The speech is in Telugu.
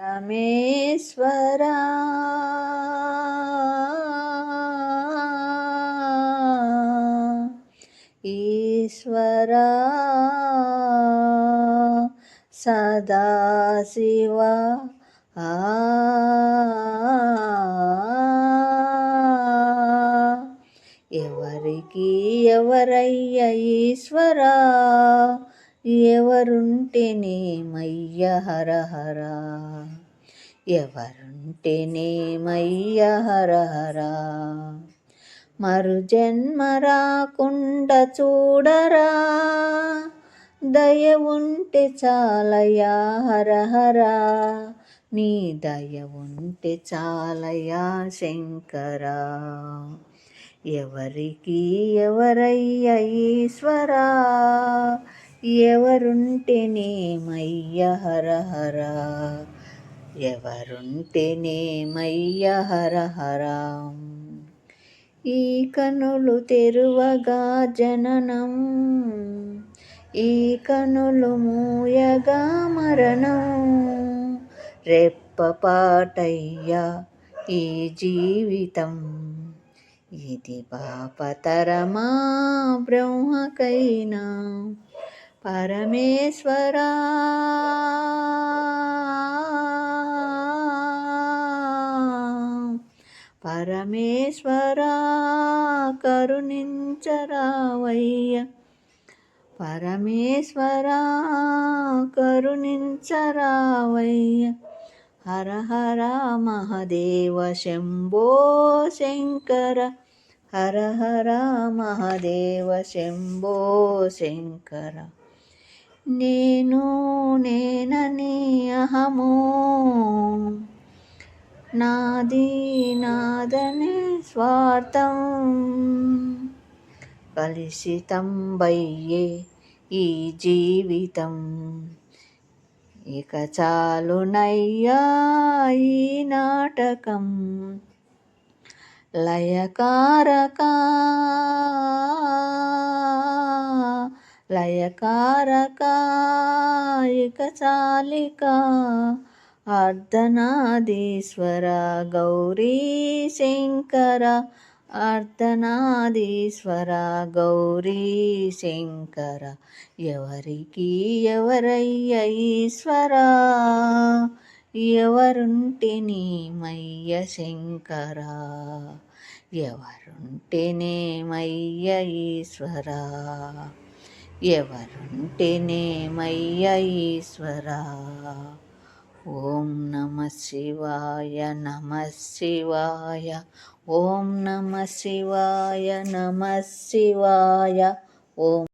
రమేశ్వరా. ఈశ్వరా. సదాశివ. ఎవరికి ఎవరయ్య ఈశ్వరా? ఎవరుంటేనేమయ్య హర హర ఎవరుంటేనేమయ్య హర హర మరు జన్మ రాకుండా చూడరా? దయ ఉంటే చాలయా హర నీ దయ ఉంటే చాలయా శంకరా. ఎవరికి ఎవరయ్య ఈశ్వరా? ఎవరుంటేనేమయ్య హర హర ఎవరుంటేనేమయ్య హర హర ఈ కనులు తెరువగా జననం ఈ కనులు మూయగా మరణం. రెప్పపాటయ్యా ఈ జీవితం ఇది పాపతరమా బ్రహ్మకైనా? పరమేశ్వరా. పరమేశ్వరా కరుణించరావయ్య. పరమేశ్వరా కరుణించరావయ్య. హర హర మహదేవ శంభో శంకర. హర హర మహదేవ శంభో శంకర. నేను నేనని అహము. నాది నాదని స్వార్థం. కలిసితం బయ్యే ఈ జీవితం. ఇక చాలునయ్యా ఈ నాటకం. లయకారకా లయకారకాయిక చాలిక అర్ధనాదీశ్వర గౌరీ శంకర అర్ధనాదీశ్వర గౌరీ శంకర. ఎవరికి ఎవరయ్య ఈశ్వరా? ఎవరుంటిని మయ్య శంకర? శంకరా ఎవరుంటేనేమయ్య ఈశ్వరా? ఎవరుంటేనేమయ్య ఈశ్వరా ఓం నమ శివాయ నమ శివాయ. ఓం నమ శివాయ నమ శివాయ. ఓం